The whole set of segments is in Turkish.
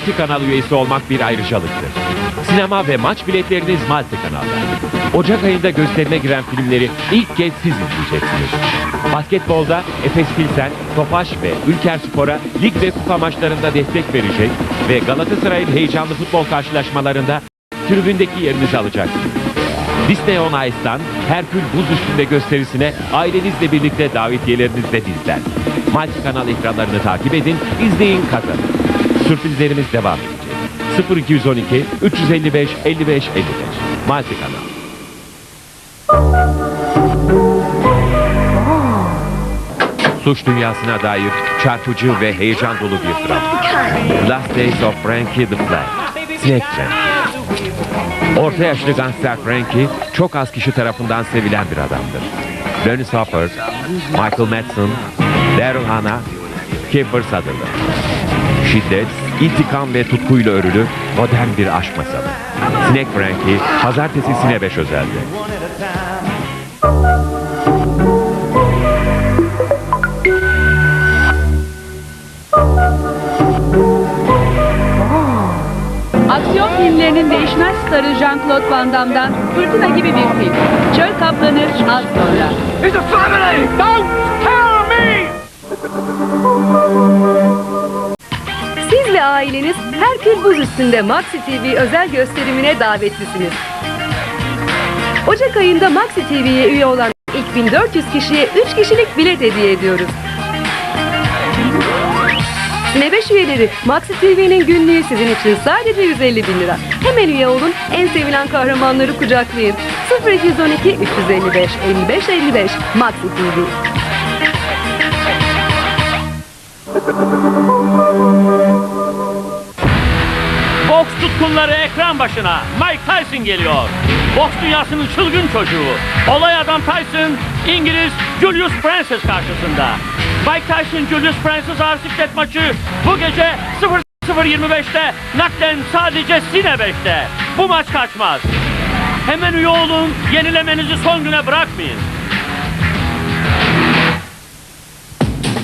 Multi kanal üyesi olmak bir ayrıcalıktır. Sinema ve maç biletleriniz Multi kanalda. Ocak ayında gösterime giren filmleri ilk kez siz izleyeceksiniz. Basketbolda Efes Pilsen, Topaş ve Ülker Spor'a lig ve kupa maçlarında destek verecek ve Galatasaray'ın heyecanlı futbol karşılaşmalarında tribündeki yerinizi alacaksınız. Disney on Ice'dan Herkül Buz Üstünde gösterisine ailenizle birlikte davetiyeleriniz de bizden. Multi kanal ekranlarını takip edin, izleyin kazanın. Sürprizlerimiz devam edecek. 0212 355 55 55 Multi kanal. Suç dünyasına dair çarpıcı ve heyecan dolu bir dram. Last Days of Frankie the Flag. Snake. Orta yaşlı gangster Frankie çok az kişi tarafından sevilen bir adamdır. Dennis Hopper, Michael Madsen, Daryl Hannah, Kiefer Sutherland. Şiddet, intikam ve tutkuyla örülü modern bir aşk masalı. Snake Frankie, pazartesi Sine 5 özelde. Aksiyon filmlerinin değişmez starı Jean-Claude Van Damme'dan fırtına gibi bir film. Çöl Kaplanı az Buz Üstünde Maxi TV özel gösterimine davetlisiniz. Ocak ayında Maxi TV'ye üye olan ilk 1400 kişiye 3 kişilik bilet hediye ediyoruz. 5 üyeleri Maxi TV'nin günlüğü sizin için sadece 150 bin lira. Hemen üye olun, en sevilen kahramanları kucaklayın. 0212 355 55 55 Maxi TV. Boks tutkunları ekran başına. Mike Tyson geliyor. Boks dünyasının çılgın çocuğu. Olay adam Tyson, İngiliz Julius Francis karşısında. Mike Tyson Julius Francis ağır maçı bu gece 00.25'te naklen sadece Sine 5'te. Bu maç kaçmaz. Hemen üye olun, yenilemenizi son güne bırakmayın.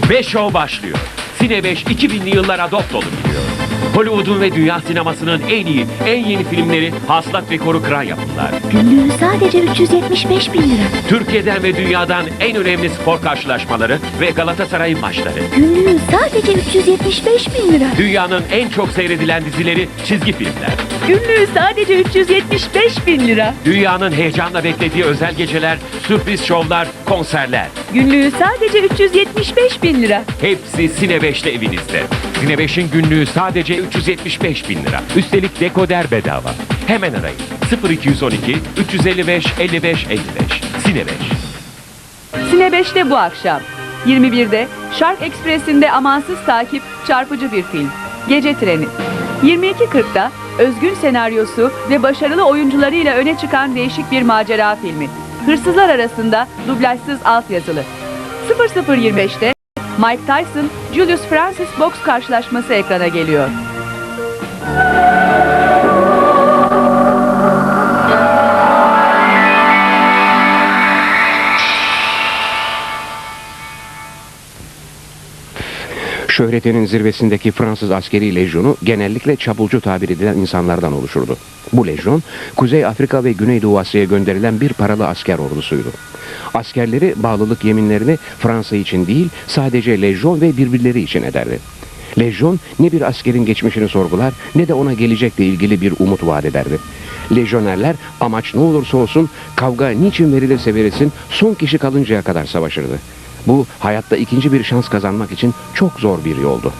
Ve show başlıyor. Sine 5 2000'li yıllara dop dolu gidiyor. Hollywood'un ve dünya sinemasının en iyi, en yeni filmleri hasılat rekoru kıran yapımlar. Günlüğü sadece 375 bin lira. Türkiye'den ve dünyadan en önemli spor karşılaşmaları ve Galatasaray'ın maçları. Günlüğü sadece 375 bin lira. Dünyanın en çok seyredilen dizileri çizgi filmler. Günlüğü sadece 375 bin lira. Dünyanın heyecanla beklediği özel geceler, sürpriz şovlar, konserler. Günlüğü sadece 375 bin lira. Hepsi Sine 5'te evinizde. 5'in günlüğü sadece 375 bin lira. Üstelik dekoder bedava. Hemen arayın. 0212 355 55 55. Sine 5. Sine 5'te bu akşam. 21'de Shark Express'inde amansız takip çarpıcı bir film. Gece Treni. 22.40'da özgün senaryosu ve başarılı oyuncularıyla öne çıkan değişik bir macera filmi. Hırsızlar arasında dublajsız altyazılı. 00.25'te Mike Tyson, Julius Francis boks karşılaşması ekrana geliyor. Şöhretinin zirvesindeki Fransız askeri lejyonu genellikle çapulcu tabir edilen insanlardan oluşurdu. Bu lejyon, Kuzey Afrika ve Güneydoğu Asya'ya gönderilen bir paralı asker ordusuydu. Askerleri bağlılık yeminlerini Fransa için değil, sadece lejyon ve birbirleri için ederdi. Lejyon ne bir askerin geçmişini sorgular ne de ona gelecekle ilgili bir umut vaat ederdi. Lejyonerler amaç ne olursa olsun kavga niçin verilirse verilsin son kişi kalıncaya kadar savaşırdı. Bu hayatta ikinci bir şans kazanmak için çok zor bir yoldu.